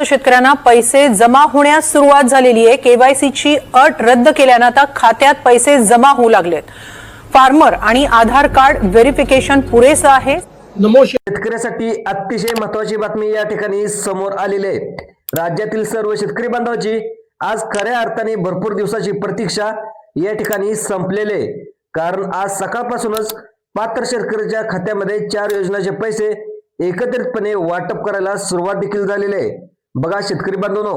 शेतकऱ्यांना पैसे जमा होण्यास सुरुवात झालेली आहे. केवायसीची अट रद्द केल्यानं आता खात्यात पैसे जमा होऊ लागलेत. फार्मर आणि आधार कार्ड व्हेरिफिकेशन पुरेसं आहे? नमो शेतकऱ्यासाठी अतिशय महत्वाची बातमी या ठिकाणी समोर आलेली आहे. राज्यातील सर्व शेतकरी बांधवांची आज खऱ्या अर्थाने भरपूर दिवसाची प्रतीक्षा या ठिकाणी संपलेले आहे. कारण आज सकाळपासूनच पात्र शेतकऱ्याच्या खात्यामध्ये चार योजनाचे पैसे एकत्रितपणे वाटप करायला सुरुवात देखील झालेली आहे. बघा शेतकरी बांधवनो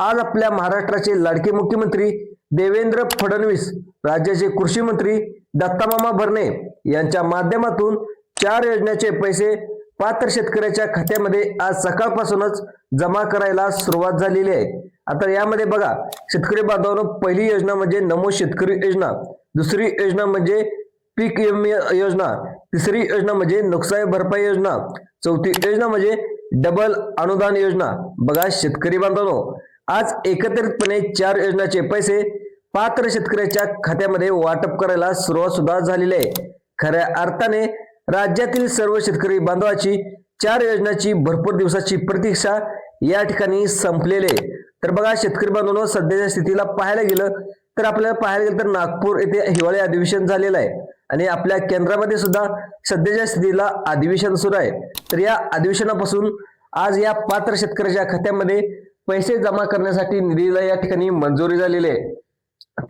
आज आपल्या महाराष्ट्राचे लाडके मुख्यमंत्री देवेंद्र फडणवीस राज्याचे कृषी मंत्री दत्तामामा भरणे यांच्या माध्यमातून चार योजनेचे पैसे पात्र शेतकऱ्याच्या खात्यामध्ये आज सकाळपासूनच जमा करायला सुरुवात झालेली आहे. आता यामध्ये बघा शेतकरी बांधवांनो पहिली योजना म्हणजे नमो शेतकरी योजना दुसरी योजना म्हणजे पीक योजना तिसरी योजना म्हणजे नुकसान भरपाई योजना चौथी योजना म्हणजे डबल अनुदान योजना. बघा शेतकरी बांधवांनो आज एकत्रितपणे चार योजनाचे पैसे पात्र शेतकऱ्याच्या खात्यामध्ये वाटप करायला सुरुवात सुद्धा झालेली आहे. खऱ्या अर्थाने राज्यातील सर्व शेतकरी बांधवाची चार योजनाची भरपूर दिवसाची प्रतीक्षा या ठिकाणी संपलेली आहे. तर बघा शेतकरी बांधवांनो सध्याच्या स्थितीला पाहायला गेलं तर आपल्याला पाहायला गेलं तर नागपूर येथे हिवाळी अधिवेशन झालेलं आहे. आणि आपल्या केंद्रामध्ये सुद्धा सध्याच्या स्थितीला अधिवेशन सुरू आहे. तर या अधिवेशनापासून आज या पात्र शेतकऱ्याच्या खात्यामध्ये पैसे जमा करण्यासाठी निधीला या ठिकाणी मंजुरी झालेली आहे.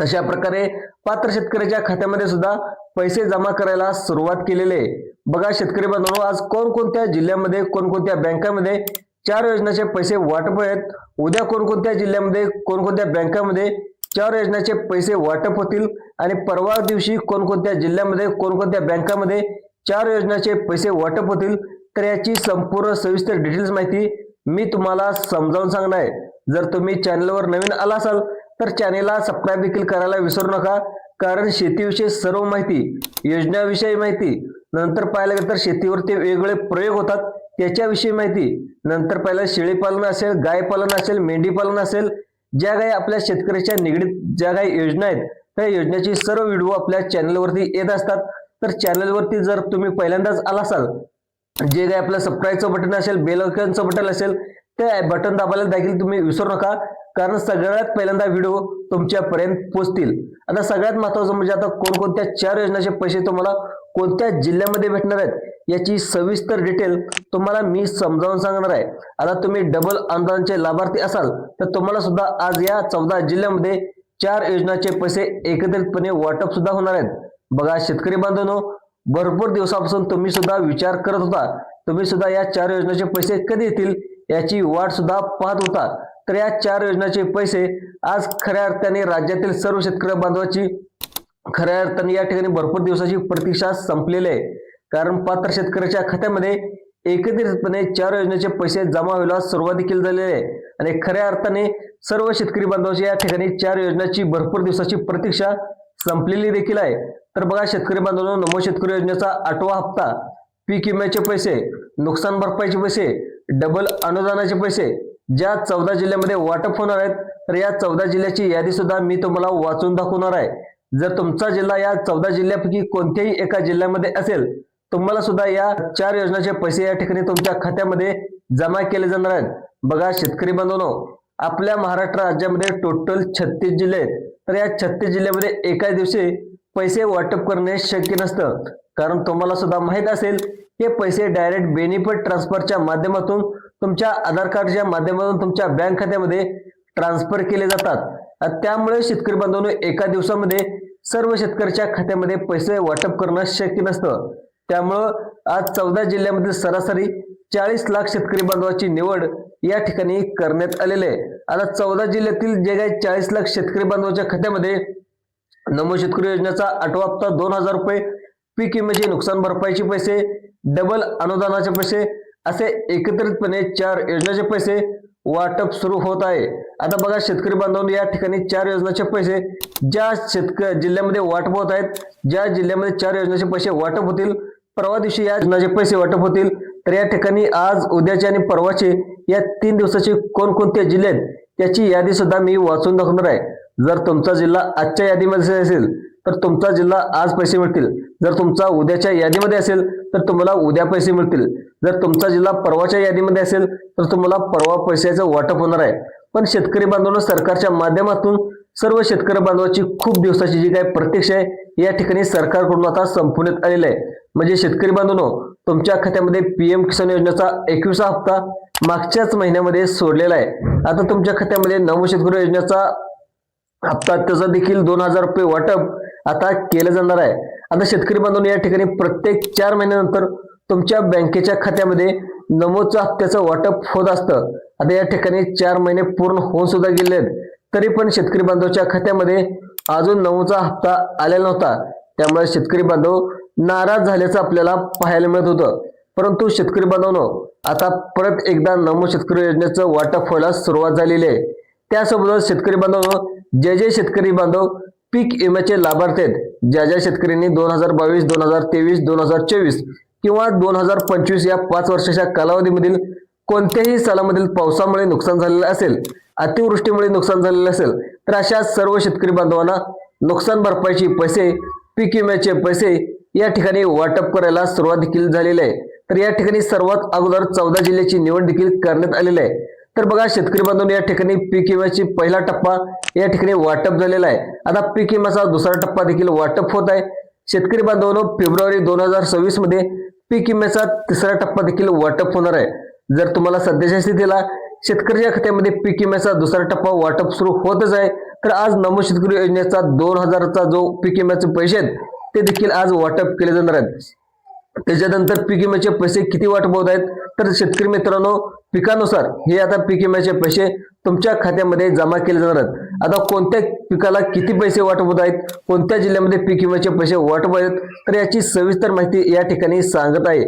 तशा प्रकारे पात्र शेतकऱ्याच्या खात्यामध्ये सुद्धा पैसे जमा करायला सुरुवात केलेली आहे. बघा शेतकरी बांधवांनो आज कोणकोणत्या जिल्ह्यामध्ये कोणकोणत्या बँकामध्ये चार योजनाचे पैसे वाटप आहेत. उद्या कोणकोणत्या जिल्ह्यामध्ये कोणकोणत्या बँकामध्ये चार योजनाचे पैसे वाटप होतील आणि परवा दिवशी कोणकोणत्या जिल्ह्यामध्ये कोणकोणत्या बँकामध्ये चार योजनाचे पैसे वाटप होतील तर याची संपूर्ण सविस्तर डिटेल्स माहिती मी तुम्हाला समजावून सांगणार आहे. जर तुम्ही चॅनलवर नवीन आला असाल तर चॅनेलला सबस्क्राईब देखील करायला विसरू नका कारण शेतीविषयी सर्व माहिती योजनाविषयी माहिती नंतर पाहायला गेलं तर शेतीवरती वेगवेगळे प्रयोग होतात त्याच्याविषयी माहिती नंतर पाहिलं शेळीपालन असेल गाय पालन असेल मेंढी पालन असेल ज्या काही आपल्या शेतकऱ्याच्या निगडीत ज्या काही योजना आहेत त्या योजनेची सर्व व्हिडिओ आपल्या चॅनलवरती येत असतात. तर चॅनलवरती जर तुम्ही पहिल्यांदाच आला असाल जे काही आपलं सबस्क्राईबचं बटन असेल बेल बटन असेल ते बटन दाबायला देखील तुम्ही विसरू नका. कारण सगळ्यात पहिल्यांदा व्हिडिओ तुमच्यापर्यंत पोहोचतील. आता सगळ्यात महत्वाचं म्हणजे आता कोणकोणत्या चार योजनाचे पैसे तुम्हाला कोणत्या जिल्ह्यामध्ये भेटणार आहेत याची सविस्तर डिटेल तुम्हाला मी समजावून सांगणार आहे. आता तुम्ही डबल अनुदानचे लाभार्थी असाल तर तुम्हाला सुद्धा आज या चौदा जिल्ह्यामध्ये चार योजनाचे पैसे एकत्रितपणे वाटप सुद्धा होणार आहेत. बघा शेतकरी बांधवांनो भरपूर दिवसापासून तुम्ही सुद्धा विचार करत होता. तुम्ही सुद्धा या चार योजनेचे पैसे कधी येतील याची वाट सुद्धा पाहत होता. तर या चार योजनाचे पैसे आज खऱ्या अर्थाने राज्यातील सर्व शेतकरी बांधवाची खऱ्या अर्थाने या ठिकाणी भरपूर दिवसाची प्रतीक्षा संपलेली आहे. कारण पात्र शेतकऱ्याच्या खात्यामध्ये एकत्रितपणे चार योजनेचे पैसे जमा व्हायला सुरुवात देखील झालेली आहे. आणि खऱ्या अर्थाने सर्व शेतकरी बांधवाची या ठिकाणी चार योजनाची भरपूर दिवसाची प्रतीक्षा संपलेली देखील आहे. तर बघा शेतकरी बांधवांनो नमो शेतकरी योजनेचा आठवा हप्ता. पीक विम्याचे पैसे नुकसान भरपाईचे पैसे डबल अनुदानाचे पैसे ज्या चौदा जिल्ह्यामध्ये वाटप होणार आहेत तर या चौदा जिल्ह्याची यादी सुद्धा मी तुम्हाला वाचून दाखवणार आहे. जर तुमचा जिल्हा या चौदा जिल्ह्यापैकी कोणत्याही एका जिल्ह्यामध्ये असेल तुम्हाला सुद्धा या चार योजनाचे पैसे या ठिकाणी तुमच्या खात्यामध्ये जमा केले जाणार आहेत. बघा शेतकरी बांधवांनो आपल्या महाराष्ट्र राज्यामध्ये टोटल छत्तीस जिल्हे आहेत. तर या छत्तीस जिल्ह्यामध्ये एका दिवशी पैसे वाटप करणे शक्य नसतं. कारण तुम्हाला सुद्धा माहीत असेल हे पैसे डायरेक्ट बेनिफिट ट्रान्सफरच्या माध्यमातून तुमच्या आधार कार्डच्या माध्यमातून तुमच्या बँक खात्यामध्ये ट्रान्सफर केले जातात. आणि त्यामुळे शेतकरी बांधवांनो एका दिवसामध्ये सर्व शेतकऱ्याच्या खात्यामध्ये पैसे वाटप करणं शक्य नसतं. त्यामुळं आज चौदा जिल्ह्यामध्ये सरासरी चाळीस लाख शेतकरी बांधवाची निवड या ठिकाणी करण्यात आलेली आहे. आता चौदा जिल्ह्यातील जे काही चाळीस लाख शेतकरी बांधवाच्या खात्यामध्ये नमो शेतकरी योजनेचा आठवा हप्ता दोन हजार रुपये पीक विम्याचे नुकसान भरपाईचे पैसे डबल अनुदानाचे पैसे असे एकत्रितपणे चार योजनेचे पैसे वाटप सुरू होत आहे. आता बघा शेतकरी बांधवांनी या ठिकाणी चार योजनाचे पैसे ज्या शेतक जिल्ह्यामध्ये वाटप होत आहेत ज्या जिल्ह्यामध्ये चार योजनेचे पैसे वाटप होतील परवा दिवशी या योजनाचे पैसे वाटप होतील. तर या ठिकाणी आज उद्याचे आणि परवाचे या तीन दिवसाचे कोणकोणते जिल्हे आहेत त्याची यादी सुद्धा मी वाचून दाखवणार आहे. जर तुमचा जिल्हा आजच्या यादीमध्ये असेल तर तुमचा जिल्हा आज पैसे मिळतील. जर तुमचा उद्याच्या यादीमध्ये असेल तर तुम्हाला उद्या पैसे मिळतील. जर तुमचा जिल्हा परवाच्या यादीमध्ये असेल तर तुम्हाला परवा पैशाचं वाटप होणार आहे. पण शेतकरी बांधवांनो सरकारच्या माध्यमातून सर्व शेतकरी बांधवाची खूप दिवसाची जी काही प्रतीक्षा आहे या ठिकाणी सरकारकडून आता संपवण्यात आलेलं आहे. म्हणजे शेतकरी बांधवांनो तुमच्या खात्यामध्ये पीएम किसान योजनेचा एकविसा हप्ता मागच्याच महिन्यामध्ये सोडलेला आहे. आता तुमच्या खात्यामध्ये नमो शेतकरी योजनेचा हप्ता त्याचा देखील दोन हजार रुपये वाटप आता केलं जाणार आहे. आता शेतकरी बांधून या ठिकाणी प्रत्येक चार महिन्यानंतर तुमच्या बँकेच्या खात्यामध्ये नमोचा हप्त्याचं वाटप होत असतं. आता या ठिकाणी चार महिने पूर्ण होऊन सुद्धा गेले आहेत. तरी पण शेतकरी बांधवच्या खात्यामध्ये अजून नमोचा हप्ता आलेला नव्हता. त्यामुळे शेतकरी बांधव नाराज झाल्याचं आपल्याला पाहायला मिळत होतं. परंतु शेतकरी बांधवांनो आता परत एकदा नमो शेतकरी योजनेचं वाटप व्हायला सुरुवात झालेली आहे. त्यासोबतच शेतकरी बांधव जे जे शेतकरी बांधव पीक विम्याचे लाभार्थी आहेत. ज्या ज्या शेतकऱ्यांनी दोन हजार बावीस दोन हजार तेवीस दोन हजार चोवीस किंवा दोन हजार पंचवीस या पाच वर्षाच्या कालावधीमधील कोणत्याही सालामधील पावसामुळे नुकसान झालेलं असेल अतिवृष्टीमुळे नुकसान झालेलं असेल तर अशा सर्व शेतकरी बांधवांना नुकसान भरपाईचे पैसे पीक विम्याचे पैसे या ठिकाणी वाटप करायला सुरुवात देखील झालेली आहे. तर या ठिकाणी सर्वात अगोदर चौदा जिल्ह्याची निवड देखील करण्यात आलेली आहे. तर बघा शेतकरी बांधून या ठिकाणी पीक विम्याची पहिला टप्पा या ठिकाणी वाटप झालेला आहे. आता पीक विम्याचा दुसरा टप्पा देखील वाटप होत आहे. शेतकरी बांधवांनो फेब्रुवारी दोन हजार सव्वीसमध्ये पीक विम्याचा तिसरा टप्पा देखील वाटप होणार आहे. जर तुम्हाला सध्याच्या स्थितीला शेतकऱ्याच्या खात्यामध्ये पीक विम्याचा दुसरा टप्पा वाटप सुरू होतच आहे तर आज नमो शेतकरी योजनेचा दोन हजारचा जो पीक विम्याचे पैसे आहेत ते देखील आज वाटप केले जाणार आहेत. त्याच्यानंतर पीक विम्याचे पैसे किती वाटप होत आहेत? तर शेतकरी मित्रांनो पिकानुसार हे आता पीक विम्याचे पैसे तुमच्या खात्यामध्ये जमा केले जाणार आहेत. आता कोणत्या पिकाला किती पैसे वाटप होत आहेत? कोणत्या जिल्ह्यामध्ये पीक विम्याचे पैसे वाटप आहेत? तर याची सविस्तर माहिती या ठिकाणी सांगत आहे.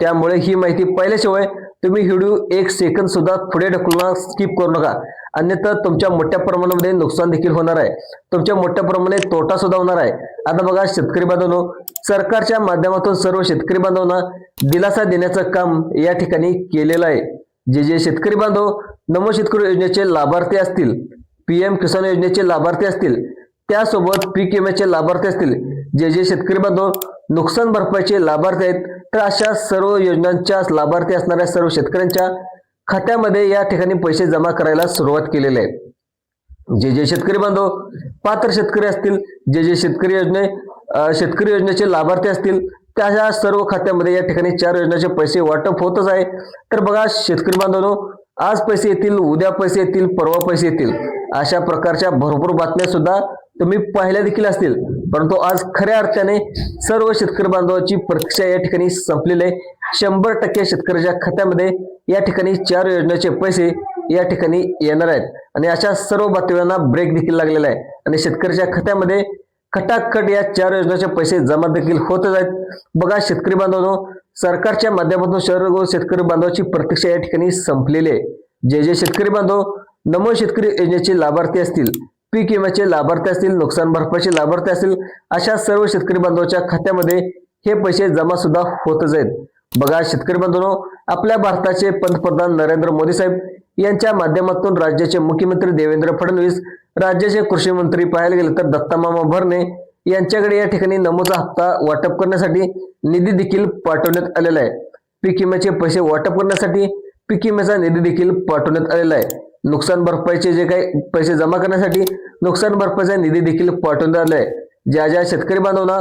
त्यामुळे ही माहिती पाहिल्याशिवाय तुम्ही व्हिडिओ एक सेकंद सुद्धा पुढे ढकलून स्किप करू नका. अन्यथा तुमच्या मोठ्या प्रमाणामध्ये नुकसान देखील होणार आहे. तुमच्या मोठ्या प्रमाणे तोटा सुद्धा होणार आहे. आता बघा शेतकरी बांधवांनो सरकारच्या माध्यमातून सर्व शेतकरी बांधवांना दिलासा देण्याचं काम या ठिकाणी केलेलं आहे. जे जे शेतकरी बांधव नमो शेतकरी योजनेचे लाभार्थी असतील पीएम किसान योजनेचे लाभार्थी असतील त्यासोबत पीक विम्याचे लाभार्थी असतील जे जे शेतकरी बांधव नुकसान भरपाईचे लाभार्थी आहेत तर अशा सर्व योजनांच्या लाभार्थी असणाऱ्या सर्व शेतकऱ्यांच्या खात्यामध्ये या ठिकाणी पैसे जमा करायला सुरुवात केलेली आहे. जे जे शेतकरी बांधव पात्र शेतकरी असतील जे जे शेतकरी योजने शेतकरी योजनेचे लाभार्थी असतील त्या सर्व खात्यामध्ये या ठिकाणी चार योजनेचे पैसे वाटप होतच आहे. तर बघा शेतकरी बांधवांनो आज पैसे येतील उद्या पैसे येतील परवा पैसे येतील अशा प्रकारच्या भरपूर बातम्या सुद्धा तुम्ही पाहिल्या देखील असतील. परंतु आज खऱ्या अर्थाने सर्व शेतकरी बांधवाची प्रतीक्षा या ठिकाणी संपलेली आहे. शंभर टक्के शेतकऱ्याच्या खात्यामध्ये या ठिकाणी चार योजनेचे पैसे या ठिकाणी येणार आहेत. आणि अशा सर्व बातम्यांना ब्रेक देखील लागलेला आहे. आणि शेतकऱ्याच्या खात्यामध्ये खटाखट या चार योजनेचे पैसे जमा देखील होतच आहेत. बघा शेतकरी बांधवांनो सरकारच्या माध्यमातून सर्व शेतकरी बांधवाची प्रतीक्षा या ठिकाणी संपलेली आहे. जे जे शेतकरी बांधव नमो शेतकरी योजनेचे लाभार्थी असतील पीक विम्याचे लाभार्थी असतील नुकसान भरपाईचे लाभार्थी असतील अशा सर्व शेतकरी बांधवाच्या खात्यामध्ये हे पैसे जमा सुद्धा होतच आहेत. बघा शेतकरी बंधूंनो आपल्या भारताचे पंतप्रधान नरेंद्र मोदी साहेब यांच्या माध्यमातून राज्याचे मुख्यमंत्री देवेंद्र फडणवीस राज्याचे कृषी मंत्री पाहायला गेले तर दत्तामामा भरणे यांच्याकडे या ठिकाणी नमोचा हप्ता वाटप करण्यासाठी निधी देखील पाठवण्यात आलेला आहे. पीक विम्याचे पैसे वाटप करण्यासाठी पीक विम्याचा निधी देखील पाठवण्यात आलेला आहे. नुकसान भरपाईचे जे काही पैसे जमा करण्यासाठी नुकसान भरपाईचा निधी देखील पाठवण्यात आला आहे. ज्या ज्या शेतकरी बांधवांना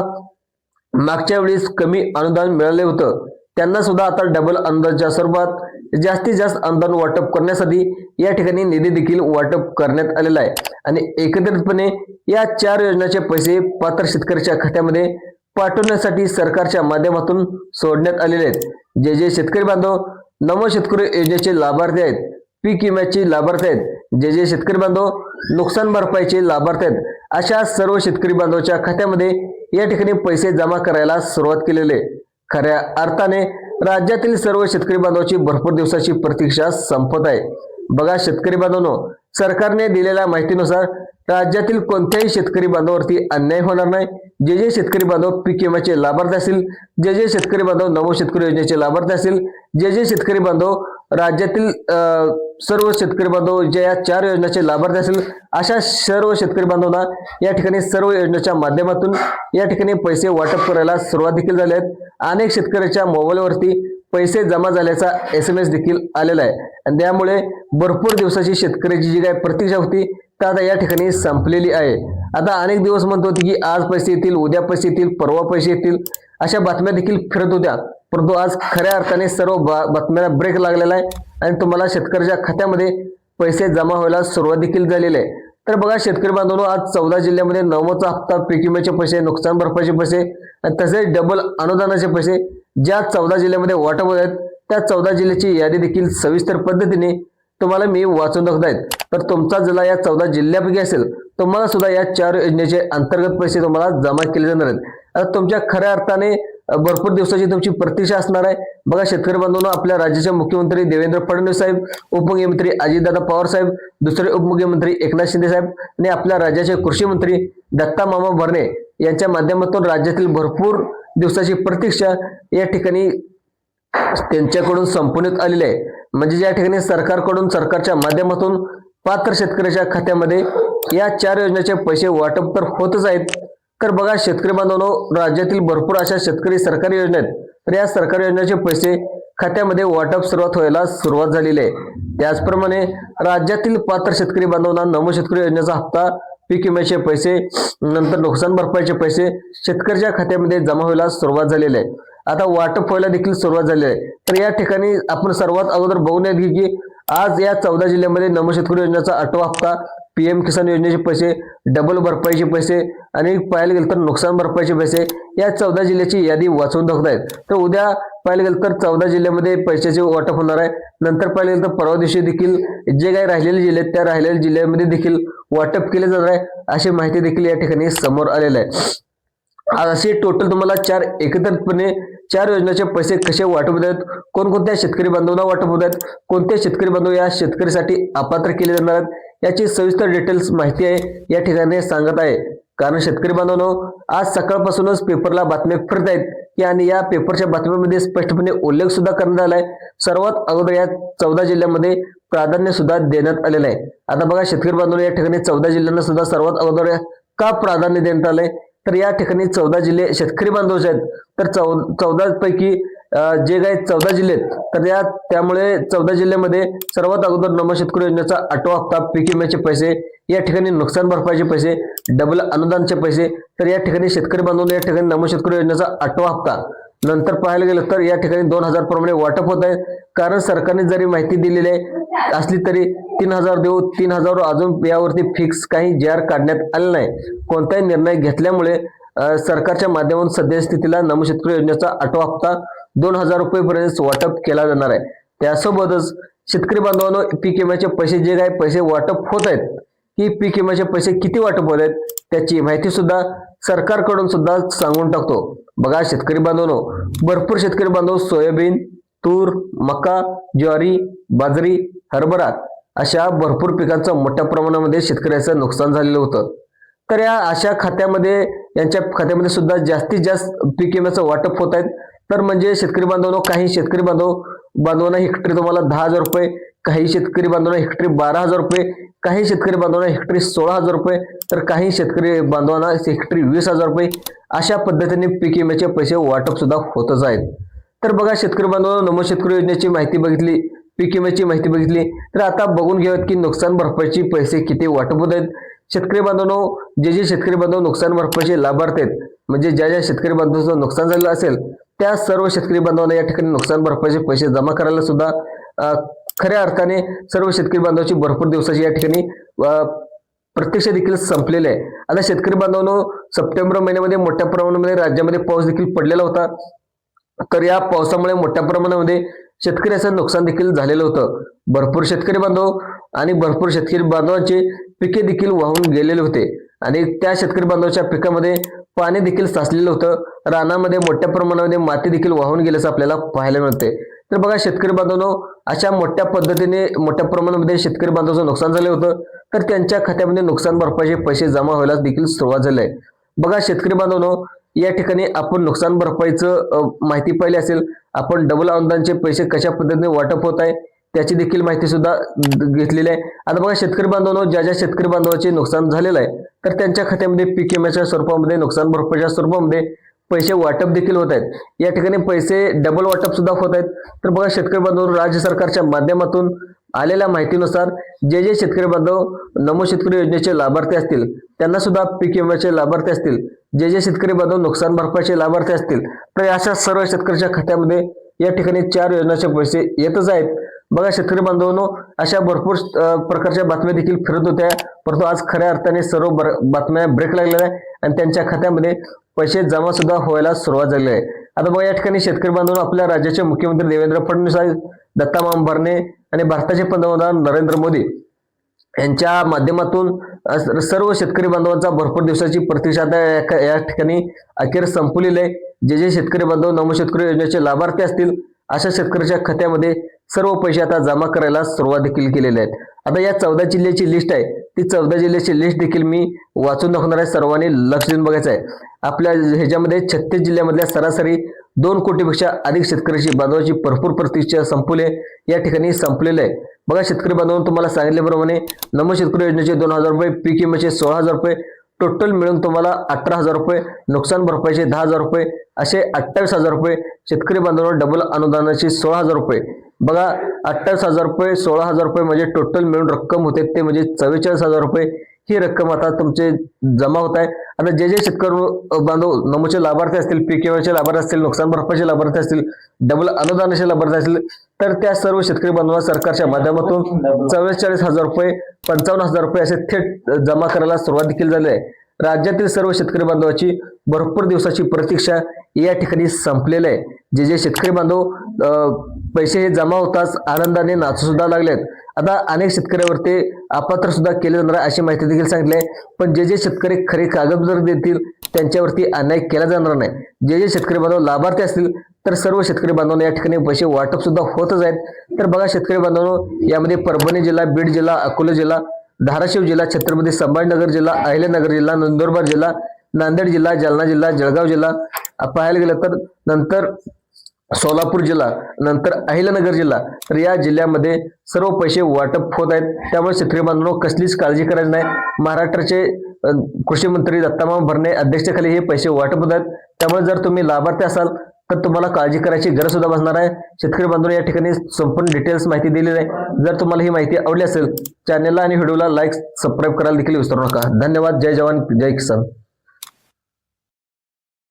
मागच्या वेळेस कमी अनुदान मिळाले होतं त्यांना सुद्धा आता डबल अंदाजच्या स्वरूपात जास्तीत जास्त अनुदान वाटप करण्यासाठी या ठिकाणी निधी देखील वाटप करण्यात आलेला आहे. आणि एकत्रितपणे या चार योजनाचे पैसे पात्र शेतकऱ्याच्या खात्यामध्ये पाठवण्यासाठी सरकारच्या माध्यमातून सोडण्यात आलेले आहेत. जे जे शेतकरी बांधव नव शेतकरी योजनेचे लाभार्थी आहेत पीक विम्याचे लाभार्थी आहेत जे जे शेतकरी बांधव नुकसान भरपाईचे लाभार्थी आहेत अशा सर्व शेतकरी बांधवाच्या खात्यामध्ये या ठिकाणी पैसे जमा करायला सुरुवात केलेली आहे. खऱ्या अर्थाने राज्यातील सर्व शेतकरी बांधवाची भरपूर दिवसाची प्रतीक्षा संपत आहे. बघा शेतकरी बांधवांनो सरकारने दिलेल्या माहितीनुसार राज्यातील कोणत्याही शेतकरी बांधवावरती अन्याय होणार नाही. जे जे शेतकरी बांधव पीक विम्याचे लाभार्थी असतील जे जे शेतकरी बांधव नमो शेतकरी योजनेचे लाभार्थी असतील जे जे शेतकरी बांधव राज्यातील सर्व शेतकरी बांधव जे या चार योजनेचे लाभार्थी असेल अशा सर्व शेतकरी बांधवांना या ठिकाणी सर्व योजनेच्या माध्यमातून या ठिकाणी पैसे वाटप करायला सुरुवात देखील झाली आहेत. अनेक शेतकऱ्याच्या मोबाईलवरती पैसे जमा झाल्याचा एस एम एस देखील आलेला आहे. आणि त्यामुळे भरपूर दिवसाची शेतकऱ्याची जी काय प्रतीक्षा होती ती आता या ठिकाणी संपलेली आहे. आता अनेक दिवस म्हणत होते की आज पैसे येतील उद्या पैसे येतील परवा पैसे येतील. अशा बातम्या देखील फिरत होत्या. परंतु आज खऱ्या अर्थाने सर्व बा- बातम्यांना ब्रेक लागलेला आहे आणि तुम्हाला शेतकऱ्याच्या खात्यामध्ये पैसे जमा व्हायला सुरुवात देखील झालेली आहे. तर बघा शेतकरी बांधवांनो आज चौदा जिल्ह्यामध्ये नवमचा हप्ता पीक विम्याचे पैसे नुकसान भरपाईचे पैसे आणि तसेच डबल अनुदानाचे पैसे ज्या चौदा जिल्ह्यामध्ये वाटप होत आहेत त्या चौदा जिल्ह्याची यादी देखील सविस्तर पद्धतीने तुम्हाला मी वाचून दाखवत आहेत तर तुमचा जिल्हा या चौदा जिल्ह्यापैकी असेल तुम्हाला सुद्धा या चार योजनेचे अंतर्गत पैसे तुम्हाला जमा केले जाणार आहेत. आता तुमच्या खऱ्या अर्थाने भरपूर दिवसाची तुमची प्रतीक्षा असणार आहे. बघा शेतकरी बांधवांनो आपल्या राज्याचे मुख्यमंत्री देवेंद्र फडणवीस साहेब उपमुख्यमंत्री अजितदादा पवार साहेब दुसरे उपमुख्यमंत्री एकनाथ शिंदे साहेब आणि आपल्या राज्याचे कृषी मंत्री दत्ता मामा भरणे. यांच्या माध्यमातून राज्यातील भरपूर दिवसाची प्रतीक्षा या ठिकाणी त्यांच्याकडून संपवण्यात आलेली आहे. म्हणजे ज्या ठिकाणी सरकारकडून सरकारच्या माध्यमातून पात्र शेतकऱ्याच्या खात्यामध्ये या चार योजनेचे पैसे वाटप तर होतच आहेत. तर बघा शेतकरी बांधवांनो राज्यातील भरपूर अशा शेतकरी सरकारी योजना आहेत तर या सरकारी योजनेचे पैसे खात्यामध्ये वाटप सुरुवात व्हायला सुरुवात झालेली आहे. त्याचप्रमाणे राज्यातील पात्र शेतकरी बांधवांना नमो शेतकरी योजनेचा हप्ता पीक विम्याचे पैसे नंतर नुकसान भरपाईचे पैसे शेतकऱ्याच्या खात्यामध्ये जमा व्हायला सुरुवात झालेली आहे. आता वाटप व्हायला देखील सुरुवात झाली आहे. तर या ठिकाणी आपण सर्वात अगोदर बघून की की आज या चौदा जिल्ह्यामध्ये नमो शेतकरी योजनेचा आठवा हप्ता पी एम किसान योजनेचे पैसे डबल भरपाईचे पैसे आणि पाहायला गेलं तर नुकसान भरपाईचे पैसे या चौदा जिल्ह्याची यादी वाचवून दाखवत आहेत तर उद्या पाहायला गेलं तर चौदा जिल्ह्यामध्ये पैशाचे वाटप होणार आहे. नंतर पाहिलं गेलं तर परवा दिवशी देखील जे काही राहिलेले जिल्हे आहेत त्या राहिलेल्या जिल्ह्यामध्ये देखील वाटप केले जाणार आहे अशी माहिती देखील या ठिकाणी समोर आलेलं आहे. आज असे टोटल तुम्हाला चार एकत्रितपणे चार योजनाचे पैसे कसे वाटप होत आहेत कोणकोणत्या शेतकरी बांधवांना वाटप होत आहेत कोणते शेतकरी बांधव या शेतकरीसाठी अपात्र केले जाणार आहेत याची सविस्तर डिटेल्स माहिती आहे. या ठिकाणी सांगत आहे. कारण शेतकरी बांधवांनो आज सकाळपासूनच पेपरला बातम्या फिरत आहेत की आणि या पेपरच्या बातम्यामध्ये स्पष्टपणे उल्लेख सुद्धा करण्यात आलाय. सर्वात अगोदर या चौदा जिल्ह्यामध्ये प्राधान्य सुद्धा देण्यात आलेलं आहे. आता बघा शेतकरी बांधवांनो या ठिकाणी चौदा जिल्ह्यांना सुद्धा सर्वात अगोदर का प्राधान्य देण्यात आलंय? तर या ठिकाणी चौदा जिल्हे शेतकरी बांधव जे आहेत. तर चौ चौदा पैकी जे काही चौदा जिल्हे आहेत तर या त्यामुळे चौदा जिल्ह्यामध्ये सर्वात अगोदर नमो शेतकरी योजनेचा आठवा हप्ता पीक विम्याचे पैसे या ठिकाणी नुकसान भरपाईचे पैसे डबल अनुदानचे पैसे तर या ठिकाणी शेतकरी बांधवांना या ठिकाणी नमो शेतकरी योजनेचा आठवा हप्ता. नंतर पाहायला गेलं तर या ठिकाणी दोन हजार प्रमाणे वाटप होत आहे. कारण सरकारने जरी माहिती दिलेली आहे असली तरी तीन हजार देऊ तीन हजार अजून यावरती फिक्स काही जी आर काढण्यात आले नाही. कोणताही निर्णय घेतल्यामुळे सरकारच्या माध्यमातून सद्यस्थितीला नमो शेतकरी योजनेचा आठवा हप्ता दोन हजार रुपयेपर्यंत वाटप केला जाणार आहे. त्यासोबतच शेतकरी बांधवांनो पीक विम्याचे पैसे जे काही पैसे वाटप होत आहेत की पीक विम्याचे पैसे किती वाटप होत आहेत त्याची माहिती सुद्धा सरकारकडून सुद्धा सांगून टाकतो. बघा शेतकरी बांधवांनो भरपूर शेतकरी बांधव सोयाबीन तूर मका ज्वारी बाजरी हरभरा अशा भरपूर पिकांचं मोठ्या प्रमाणामध्ये शेतकऱ्याचं नुकसान झालेलं होतं. तर या अशा खात्यामध्ये यांच्या खात्यामध्ये सुद्धा जास्तीत जास्त पीक विम्याचं वाटप होत आहेत. तर म्हणजे शेतकरी बांधवांनो काही शेतकरी बांधव बांधवांना हेक्टरी तुम्हाला दहा हजार रुपये काही शेतकरी बांधवांना हेक्टरी बारा हजार रुपये काही शेतकरी बांधवांना हेक्टरी सोळा हजार रुपये तर काही शेतकरी बांधवांना हेक्टरी वीस हजार रुपये अशा पद्धतीने पीक विम्याचे पैसे वाटप सुद्धा होतच आहेत. तर बघा शेतकरी बांधवांना नमो शेतकरी योजनेची माहिती बघितली पीक विम्याची माहिती बघितली तर आता बघून घेऊयात की नुकसान भरपाईची पैसे किती वाटप होत आहेत. शेतकरी बांधवांनो जे जे शेतकरी बांधव नुकसान भरपाईचे लाभार्थी आहेत म्हणजे ज्या ज्या शेतकरी बांधवांचं नुकसान झालेलं असेल त्या सर्व शेतकरी बांधवांना या ठिकाणी नुकसान भरपाईचे पैसे जमा करायला सुद्धा खऱ्या अर्थाने सर्व शेतकरी बांधवाची भरपूर दिवसाची या ठिकाणी प्रत्यक्ष देखील संपलेले आहे. आता शेतकरी बांधवांनो सप्टेंबर महिन्यामध्ये मोठ्या प्रमाणामध्ये राज्यामध्ये पाऊस देखील पडलेला होता. तर या पावसामुळे मोठ्या प्रमाणामध्ये शेतकऱ्याचं नुकसान देखील झालेलं होतं. भरपूर शेतकरी बांधव आणि भरपूर शेतकरी बांधवांचे पिके देखील वाहून गेलेले होते. आणि त्या शेतकरी बांधवाच्या पिकामध्ये पाणी देखील साचलेलं होतं. रानामध्ये मोठ्या प्रमाणामध्ये माती देखील वाहून गेल्याचं आपल्याला पाहायला मिळते तर बघा शेतकरी बांधवांनो अशा मोठ्या पद्धतीने मोठ्या प्रमाणामध्ये शेतकरी बांधवाचं नुकसान झालं होतं. तर त्यांच्या खात्यामध्ये नुकसान भरपाईचे पैसे जमा व्हायला देखील सुरुवात झाली आहे. बघा शेतकरी बांधवांनो या ठिकाणी आपण नुकसान भरपाईचं माहिती पाहिली असेल. आपण डबल अनुदानचे पैसे कशा पद्धतीने वाटप होत आहे? त्याची देखील माहिती सुद्धा घेतलेली आहे. आता बघा शेतकरी बांधवांनो ज्या ज्या शेतकरी बांधवाचे नुकसान झालेलं आहे तर त्यांच्या खात्यामध्ये पीक विम्याच्या स्वरूपामध्ये नुकसान भरपाईच्या स्वरूपामध्ये पैसे वाटप देखील होत आहेत. या ठिकाणी पैसे डबल वाटप सुद्धा होत आहेत. तर बघा शेतकरी बांधव राज्य सरकारच्या माध्यमातून आलेल्या माहितीनुसार जे जे शेतकरी बांधव नमो शेतकरी योजनेचे लाभार्थी असतील त्यांना सुद्धा पीक विम्याचे लाभार्थी असतील. जे जे शेतकरी बांधव नुकसान भरपाईचे लाभार्थी असतील तर अशा सर्व शेतकऱ्याच्या खात्यामध्ये या ठिकाणी चार योजनाचे पैसे येतच आहेत. बघा शेतकरी बांधवांनो अशा भरपूर प्रकारच्या बातम्या देखील फिरत होत्या. परंतु आज खऱ्या अर्थाने सर्व बर- बातम्या ब्रेक लागलेल्या आहे आणि त्यांच्या खात्यामध्ये पैसे जमा सुद्धा व्हायला सुरुवात झाली आहे. आता बघा या ठिकाणी शेतकरी बांधवांनो आपल्या राज्याचे मुख्यमंत्री देवेंद्र फडणवीस दत्ता मांभरणे आणि भारताचे पंतप्रधान नरेंद्र मोदी यांच्या माध्यमातून सर्व शेतकरी बांधवांचा भरपूर दिवसाची प्रतीक्षा या- या ठिकाणी अखेर संपलेली आहे. जे जे शेतकरी बांधव नमो शेतकरी योजनेचे लाभार्थी असतील अशा शेतकऱ्याच्या खात्यामध्ये सर्व पैसे आता जमा करायला सुरुवात देखील केलेल्या आहेत. आता या चौदा जिल्ह्याची लिस्ट आहे. ती चौदा जिल्ह्याची लिस्ट देखील मी वाचून दाखवणार आहे. सर्वांनी लक्ष देऊन बघायचं आहे. आपल्या ह्याच्यामध्ये छत्तीस जिल्ह्यामधल्या सरासरी दोन कोटीपेक्षा अधिक शेतकऱ्याची बांधवाची भरपूर प्रतीक्षा संपले या ठिकाणी संपलेलं आहे. बघा शेतकरी बांधवांनो तुम्हाला सांगितल्याप्रमाणे नमो शेतकरी योजनेचे दोन हजार रुपये पीक विम्याचे सोळा हजार रुपये टोटल मिळून तुम्हाला अठरा हजार रुपये नुकसान भरपाईचे दहा हजार रुपये असे अठ्ठावीस हजार रुपये शेतकरी बांधवांवर डबल अनुदानाची सोळा हजार रुपये. बघा अठ्ठावीस हजार रुपये सोळा हजार रुपये म्हणजे टोटल मिळून रक्कम होते ते म्हणजे चव्वेचाळीस हजार रुपये. ही रक्कम आता तुमचे जमा होत आहे. आता जे जे शेतकरी बांधव नमूचे लाभार्थी असतील पीकेवायचे लाभार्थी असतील नुकसान भरपाईचे लाभार्थी असतील डबल अनुदानाचे लाभार्थी असतील तर त्या सर्व शेतकरी बांधवांना सरकारच्या माध्यमातून चव्वेचाळीस हजार रुपये पंचावन्न हजार रुपये असे थेट जमा करायला सुरुवात देखील झाली आहे. राज्यातील सर्व शेतकरी बांधवाची भरपूर दिवसाची प्रतीक्षा या ठिकाणी संपलेली आहे. जे जे शेतकरी बांधव पैसे हे जमा होताच आनंदाने नाचू सुद्धा लागलेत. आता अनेक शेतकऱ्यावरती अपात्र सुद्धा केले जाणार आहे अशी माहिती देखील सांगितली आहे. पण जे जे शेतकरी खरे कागदपत्र देतील त्यांच्यावरती अन्याय केला जाणार नाही. जे जे शेतकरी बांधव लाभार्थी असतील तर सर्व शेतकरी बांधवांना या ठिकाणी पैसे वाटप सुद्धा होतच आहेत. तर बघा शेतकरी बांधवांनो यामध्ये परभणी जिल्हा बीड जिल्हा अकोला जिल्हा धाराशिव जिल्हा छत्रपती संभाजीनगर जिल्हा अहिल्यानगर जिल्हा नंदुरबार जिल्हा नांदेड जिल्हा जालना जिल्हा जळगाव जिल्हा. पाहायला गेलं तर नंतर सोलापूर जिल्हा नंतर अहिल्यानगर जिल्हा. तर या जिल्ह्यामध्ये सर्व पैसे वाटप होत आहेत. त्यामुळे शेतकरी बांधवांनो कसलीच काळजी करायची नाही. महाराष्ट्राचे कृषी मंत्री दत्तामा भरणे अध्यक्षतेखाली हे पैसे वाटप होत आहेत. त्यामुळे जर तुम्ही लाभार्थी असाल तर तुम्हाला काळजी करायची गरज सुद्धा भासणार आहे. शेतकरी बांधव या ठिकाणी संपूर्ण डिटेल्स माहिती दिलेली आहे. जर तुम्हाला ही माहिती आवडली असेल चॅनलला आणि व्हिडिओला लाईक सबस्क्राईब करायला देखील विसरू नका. धन्यवाद. जय जवान. जय किसान.